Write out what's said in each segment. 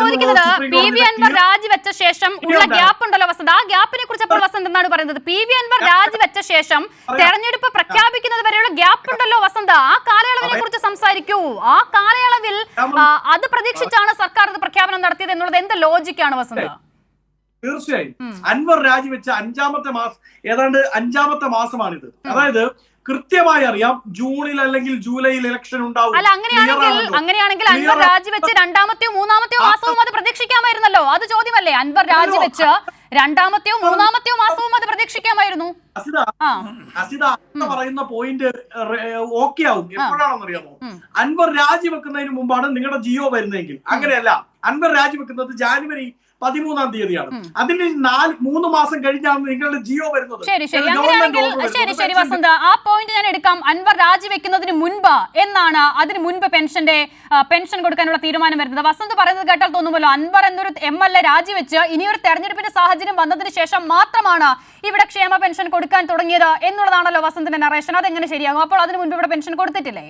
ചോദിക്കുന്നത് P V Anwar രാജിവെച്ച ശേഷം ഉള്ള ഗ്യാപ്പ് ഉണ്ടല്ലോ വസന്ത്. ആ ഗ്യാപ്പിനെ കുറിച്ച് അപ്പോൾ വസന്ത് എന്നാണ് പറയുന്നത്? പി വി അൻവർ രാജിവെച്ച ശേഷം തെരഞ്ഞെടുപ്പ് പ്രഖ്യാപിക്കുന്നത് വരെയുള്ള ഗ്യാപ്പ് ഉണ്ടല്ലോ വസന്ത്. ആ കാലയളവിനെ കുറിച്ച് സംസാരിക്കൂ. ആ കാലയളവിൽ അത് പ്രതീക്ഷിച്ചാണ് സർക്കാർ ഇത് പ്രഖ്യാപനം നടത്തിയത് എന്നുള്ളത് എന്ത് ലോജിക്കാണ് വസന്ത്? തീർച്ചയായും. അൻവർ രാജിവെച്ച അഞ്ചാമത്തെ മാസം ഏതാണ്ട് അഞ്ചാമത്തെ മാസമാണിത്. അതായത് കൃത്യമായി അറിയാം ജൂണിൽ അല്ലെങ്കിൽ ജൂലൈയിൽ ഇലക്ഷൻ ഉണ്ടാവും. അല്ല അങ്ങനെയാണെങ്കിൽ അങ്ങനെയാണെങ്കിൽ അൻവർ രാജിവെച്ച് രണ്ടാമത്തെയോ മൂന്നാമത്തെയോ മാസവും അത് പ്രതീക്ഷിക്കാമായിരുന്നല്ലോ. അത് ചോദ്യമല്ലേ? അൻവർ രാജിവെച്ച് രണ്ടാമത്തെയോ മൂന്നാമത്തെയോ മാസവും അത് പ്രതീക്ഷിക്കാമായിരുന്നു. അസിത അസിത എന്ന് പറയുന്ന പോയിന്റ് ഓക്കെ ആവും. എപ്പോഴാണെന്ന് അറിയാമോ അൻവർ രാജിവെക്കുന്നതിന് മുമ്പാണ് നിങ്ങളുടെ ജിയോ വരുന്നതെങ്കിൽ. അങ്ങനെയല്ല. അൻവർ രാജിവെക്കുന്നത് ജാനുവരി പതിമൂന്നാം തീയതിയാണ്. അതിന് നാല് മൂന്ന് മാസം കഴിഞ്ഞാണ് നിങ്ങളുടെ ജിയോ വരുന്നത്. ശരി ശരി. അങ്ങനെയാണെങ്കിൽ ശരി. ശരി വസന്ത. ആ പോയിന്റ് ഞാൻ എടുക്കാം. അൻവർ രാജിവെക്കുന്നതിന് മുൻപ് എന്നാണ് അതിന് മുൻപ് പെൻഷന്റെ പെൻഷൻ കൊടുക്കാനുള്ള തീരുമാനം വരുന്നത്. വസന്ത് പറയുന്നത് കേട്ടാൽ തോന്നുമല്ലോ അൻവർ എന്നൊരു എം എൽ എ രാജിവെച്ച് ഇനിയൊരു തെരഞ്ഞെടുപ്പിന്റെ സാഹചര്യം വന്നതിന് ശേഷം മാത്രമാണ് ഇവിടെ ക്ഷേമ പെൻഷൻ കൊടുക്കാൻ തുടങ്ങിയത് എന്നുള്ളതാണല്ലോ വസന്തിന്റെ നറേഷൻ അതെങ്ങനെ ശരിയാകും? അപ്പോൾ അതിന് മുൻപ് ഇവിടെ പെൻഷൻ കൊടുത്തിട്ടില്ലേ?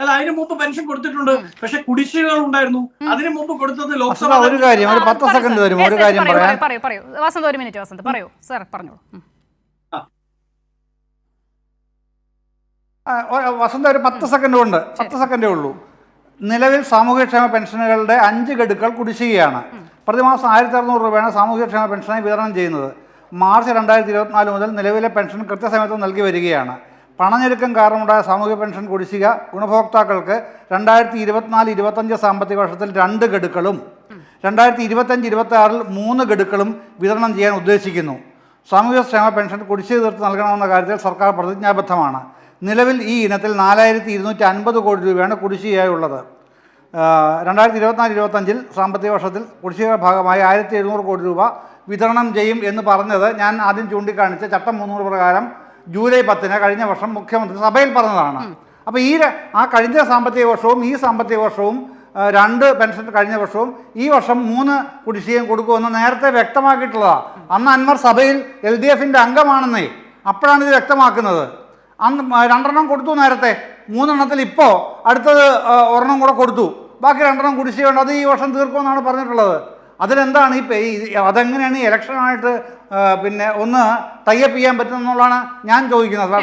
അല്ല അതിന് മുമ്പ് പെൻഷൻ കൊടുത്തിട്ടുണ്ട്. പക്ഷെ കുടിശ്ശികകൾ ഉണ്ടായിരുന്നു. അതിന് മുമ്പ് കൊടുത്തത് ലോക്സഭ വസന്ത ഒരു കാര്യം ഒരു പത്ത് സെക്കൻഡ് തരും ഒരു കാര്യം പറയാം പറയൂ, പറയൂ. വസന്ത് ഒരു മിനിറ്റ് വസന്ത് പറയൂ. സർ പറഞ്ഞോളൂ. വസന്ത ഒരു പത്ത് സെക്കൻഡ് കൊണ്ട് പത്ത് സെക്കൻഡേ ഉള്ളൂ. നിലവിൽ സാമൂഹ്യക്ഷേമ പെൻഷനുകളുടെ അഞ്ച് ഗഡുക്കൾ കുടിശ്ശികയാണ്. പ്രതിമാസം ആയിരത്തി അറുന്നൂറ് രൂപയാണ് സാമൂഹ്യക്ഷേമ പെൻഷനായി വിതരണം ചെയ്യുന്നത്. മാർച്ച് രണ്ടായിരത്തി ഇരുപത്തിനാല് മുതൽ നിലവിലെ പെൻഷൻ കൃത്യസമയത്ത് നൽകി വരികയാണ്. പണഞ്ഞെരുക്കം കാരണമുണ്ടായ സാമൂഹ്യ പെൻഷൻ കുടിശ്ശിക ഗുണഭോക്താക്കൾക്ക് രണ്ടായിരത്തി ഇരുപത്തിനാല് ഇരുപത്തഞ്ച് സാമ്പത്തിക വർഷത്തിൽ രണ്ട് ഗഡുക്കളും രണ്ടായിരത്തി ഇരുപത്തഞ്ച് ഇരുപത്തി ആറിൽ മൂന്ന് ഗഡുക്കളും വിതരണം ചെയ്യാൻ ഉദ്ദേശിക്കുന്നു. സാമൂഹ്യ ക്ഷേമ പെൻഷൻ കുടിശ്ശിക തീർത്ത് നൽകണമെന്ന കാര്യത്തിൽ സർക്കാർ പ്രതിജ്ഞാബദ്ധമാണ്. നിലവിൽ ഈ ഇനത്തിൽ നാലായിരത്തി ഇരുന്നൂറ്റി അൻപത് കോടി രൂപയാണ് കുടിശ്ശികയായി ഉള്ളത്. രണ്ടായിരത്തി ഇരുപത്തിനാല് ഇരുപത്തഞ്ചിൽ സാമ്പത്തിക വർഷത്തിൽ കുടിശ്ശികയുടെ ഭാഗമായി ആയിരത്തി എഴുന്നൂറ് കോടി രൂപ വിതരണം ചെയ്യും എന്ന് പറഞ്ഞത് ഞാൻ ആദ്യം ചൂണ്ടിക്കാണിച്ച ചട്ടം മുന്നൂറ് പ്രകാരം ജൂലൈ പത്തിന് കഴിഞ്ഞ വർഷം മുഖ്യമന്ത്രി സഭയിൽ പറഞ്ഞതാണ്. അപ്പോൾ ഈ ആ കഴിഞ്ഞ സാമ്പത്തിക വർഷവും ഈ സാമ്പത്തിക വർഷവും രണ്ട് പെൻഷൻ കഴിഞ്ഞ വർഷവും ഈ വർഷം മൂന്ന് കുടിശ്ശികയും കൊടുക്കുമെന്ന് നേരത്തെ വ്യക്തമാക്കിയിട്ടുള്ളതാണ് അന്ന് അന്മർ സഭയിൽ എൽ ഡി എഫിന്റെ അംഗമാണെന്നേ. അപ്പോഴാണ് ഇത് വ്യക്തമാക്കുന്നത്. അന്ന് രണ്ടെണ്ണം കൊടുത്തു നേരത്തെ. മൂന്നെണ്ണത്തിൽ ഇപ്പോൾ അടുത്തത് ഒരെണ്ണം കൂടെ കൊടുത്തു. ബാക്കി രണ്ടെണ്ണം കുടിശ്ശികയുണ്ട്. അത് ഈ വർഷം തീർക്കുമെന്നാണ് പറഞ്ഞിട്ടുള്ളത്. അതിലെന്താണ് ഈ അതെങ്ങനെയാണ് ഈ ഇലക്ഷനായിട്ട് പിന്നെ ഒന്ന് ടൈപ്പ് ചെയ്യാൻ പറ്റുമെന്നുള്ളതാണ് ഞാൻ ചോദിക്കുന്നത്.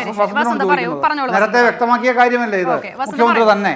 നേരത്തെ വ്യക്തമാക്കിയ കാര്യമല്ലേ ഇത്? മുഖ്യമന്ത്രി തന്നെ.